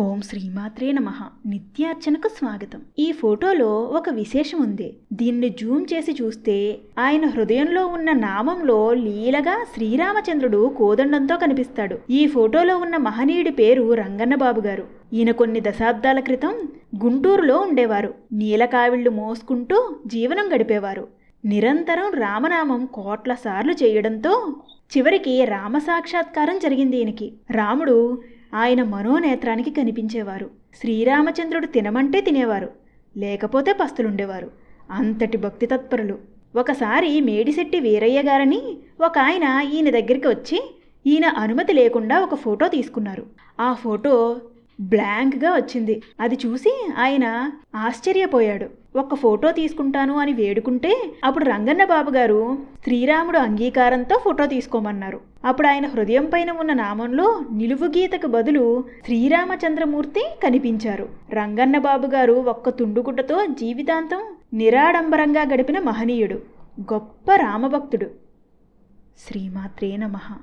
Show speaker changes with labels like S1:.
S1: ఓం శ్రీమాత్రే నమ. నిత్యార్చనకు స్వాగతం. ఈ ఫోటోలో ఒక విశేషం ఉంది. దీన్ని జూమ్ చేసి చూస్తే ఆయన హృదయంలో ఉన్న నామంలో లీలగా శ్రీరామచంద్రుడు కోదండంతో కనిపిస్తాడు. ఈ ఫోటోలో ఉన్న మహనీయుడి పేరు రంగన్నబాబు గారు. ఈయన కొన్ని దశాబ్దాల క్రితం గుంటూరులో ఉండేవారు. నీలకావిళ్ళు మోసుకుంటూ జీవనం గడిపేవారు. నిరంతరం రామనామం కోట్ల సార్లు చేయడంతో చివరికి రామ సాక్షాత్కారం జరిగింది ఈయనకి. రాముడు ఆయన మనోనేత్రానికి కనిపించేవారు. శ్రీరామచంద్రుడు తినమంటే తినేవారు. లేకపోతే పస్తులుండేవారు. అంతటి భక్తి తత్పరులు. ఒకసారి మేడిశెట్టి వీరయ్య గారని ఒక ఆయన ఈయన దగ్గరికి వచ్చి ఈయన అనుమతి లేకుండా ఒక ఫోటో తీసుకున్నారు. ఆ ఫోటో బ్లాంక్గా వచ్చింది. అది చూసి ఆయన ఆశ్చర్యపోయాడు. ఒక్క ఫోటో తీసుకుంటాను అని వేడుకుంటే అప్పుడు రంగన్న బాబు గారు శ్రీరాముడు అంగీకారంతో ఫోటో తీసుకోమన్నారు. అప్పుడు ఆయన హృదయం పైన ఉన్న నామంలో నిలువు గీతకు బదులు శ్రీరామచంద్రమూర్తి కనిపించారు. రంగన్న బాబు గారు ఒక్క తుండుగుడ్డతో జీవితాంతం నిరాడంబరంగా గడిపిన మహనీయుడు. గొప్ప రామభక్తుడు. శ్రీమాత్రే నమః.